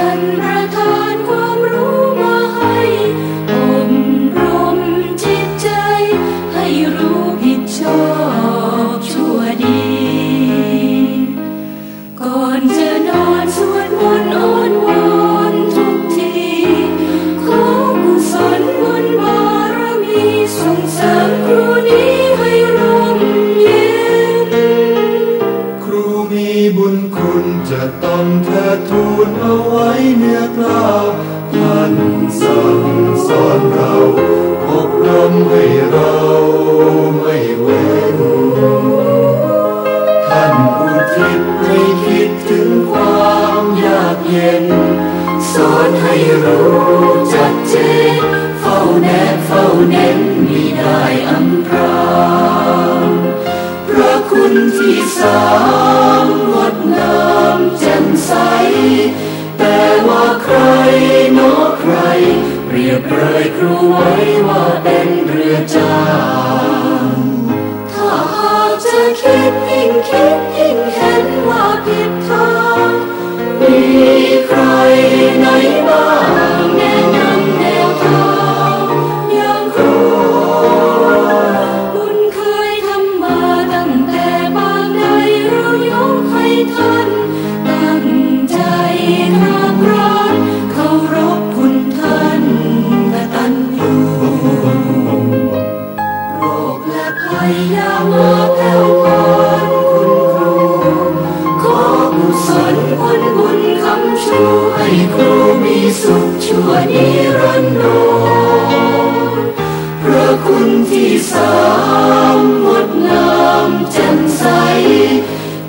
أنعتا จะต้องเธอทูลเอาไว้เนื้อกล้าวท่านสั่งสอนเรา เรียบเปรยครูไว้ว่าเป็นเรือจางถ้าหากจะคิดยิ่งคิดยิ่งเห็นว่าผิดทางมีใคร สุขชั่วนิรันดรพระคุณที่สามงดงามแจ่ใส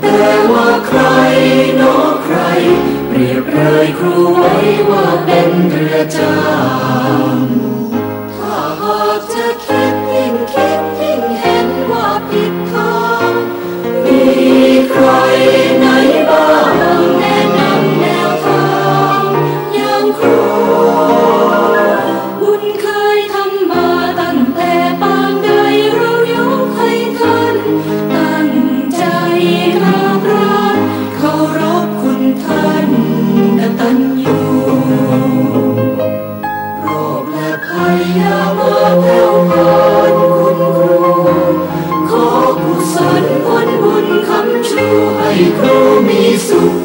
แต่ว่าใครนอใคร เปรียบเลยครูไว้ว่าเป็นเรือจา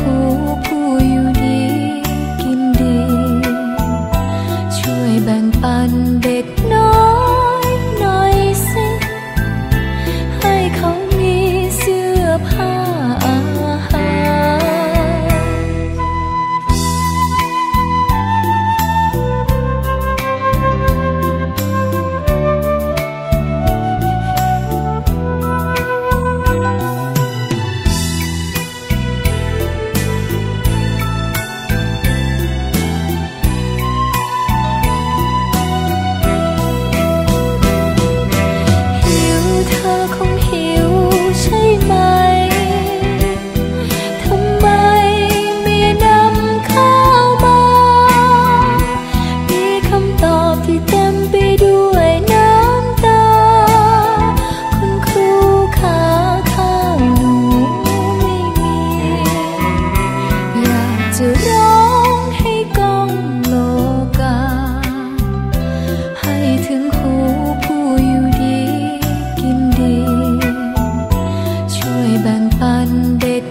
ผู้ผู้อยู่ดีกินดี ช่วยแบ่งปันเด็ก แบ่งปันเด็ด